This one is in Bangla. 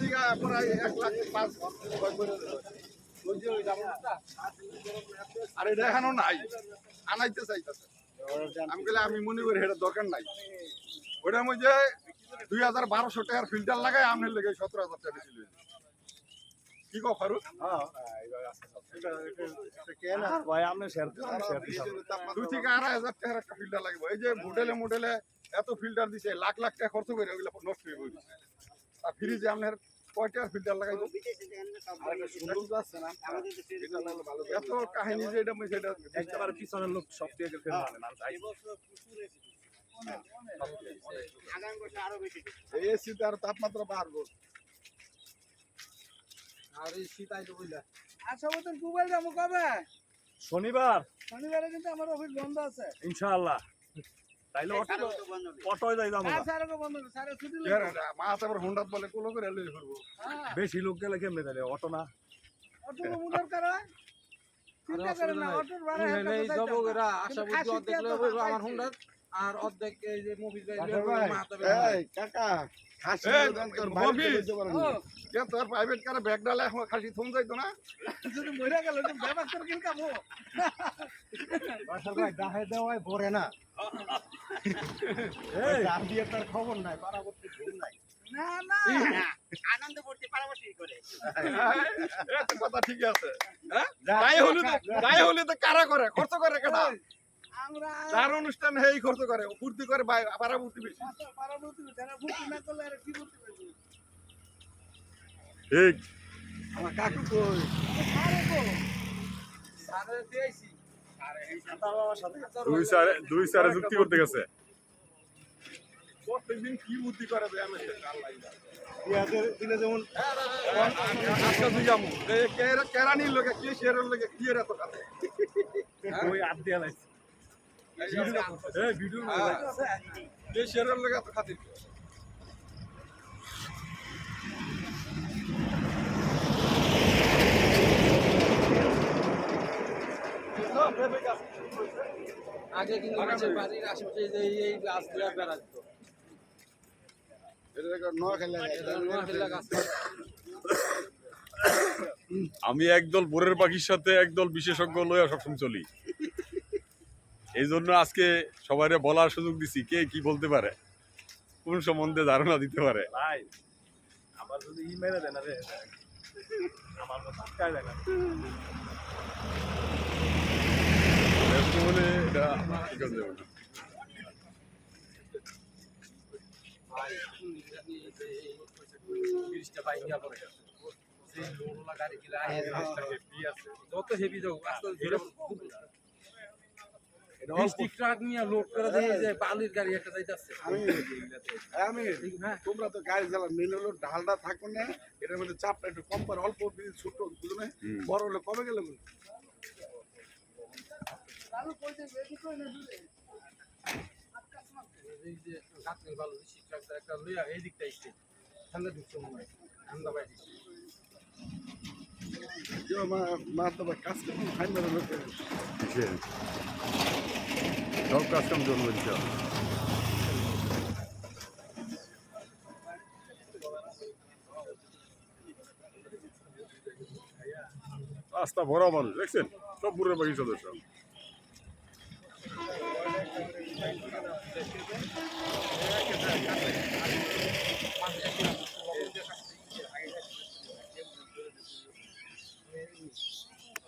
দিকে প্রায় এক লাখ পাঁচ। আর এটা নাই। আনাইতে চাইতেছে। আমি মনে করি এটা দরকার নাই। ওটার মধ্যে দুই হাজার বারোশো টাকার ফিল্টার লাগাই আমি লেগে সতেরো হাজার টাকা ছিল কি কো ফারুক ভাই আপনি শেয়ার শেয়ার দুই থেকে আড়াই হাজার টাকার একটা ফিল্টার লাগবে। এই যে এত ফিল্টার দিছে লাখ লাখ টাকা খরচ করে ওগুলো নষ্ট হয়ে ফ্রিজে আপনার কয় ফিল্টার লাগাইবো? এত কাহিনী যে এটা সেটা একবার পিছনের লোক সব থেকে ফেলে মানে এসিতে আর তাপমাত্রা বাড়বো। আর এই শীত আইলো বুঝলা। আচ্ছা যাব কবে? শনিবার। শনিবারে কিন্তু আমার অফিস বন্ধ আছে। ইনশাআল্লাহ। তাইলে বলে কোলো করে লই করব হ্যাঁ। বেশি লোক গেলে কেমনে তাইলে? অটো না। অটো আর অর্ধেক এই যে মুভি কাকা খাসি তোর প্রাইভেট কারে ব্যাগ ডালে এখন খাসি থম যাইতো না? যদি মরে গেল তো ব্যবস্থা কিন খাব ভাই দাহে দেওয়ায় ভরে না। খবর নাই পারাবর্তী ঘুম নাই। না না। আনন্দ করতে পারাবসি করে। কথা ঠিক আছে। হ্যাঁ? গায়ে হলে তো গায়ে হলে তো কারা করে? খরচ করে কেনা আমরা অনুষ্ঠান হেই খরচ করে ফুর্তি করে পাড়া ফুর্তি বেশি। যারা না করলে আর কি করতে পারব ঠিক। আমার কাকু কই? সারে দিয়েছি দুই সারে দুই সারে যুক্তি করতে গেছে। প্রত্যেকদিন কি বুদ্ধি করে দেয় আমি সেটা আল্লাহ জানে। পেঁয়াজের দিলে যেমন আজকে কেরানির লোকে কি শেয়ারের লোকে কি এর এত কাছে? ওই আট দিয়ে লাইছে। ভিডিও কি শেয়ারের লোকে এত খাতির? আগে কিন্তু বাড়ির আশেপাশে যে এই- এই গাছ দিয়ে বেড়া দিত এটা নোয়াখালী এটা নোয়াখালী গাছ। আমি একদল বোরের পাখির সাথে একদল বিশেষজ্ঞ লইয়া সবসময় চলি। এই জন্য আজকে সবাই বলার সুযোগ দিছি কে কি বলতে পারে? কোন সম্বন্ধে ধারণা দিতে পারে? আমার এটা না। যত হেভি যাও ট্রাক নিয়ে লোড করে দিয়ে যে বালির গাড়ি একটা যাইতাছে আমি আমি তোমরা তো গাড়ি চালা মেন হলো ঢালটা থাকো না এটার মধ্যে চাপটা একটু কম করে অল্প ছোট বুঝলে। বড় হলে কমে গেলে সব কাজ কাম চলবে ইনশাআল্লাহ। রাস্তা ভরা মানুষ দেখছেন সব বোরের পাখির সদস্য Thank you.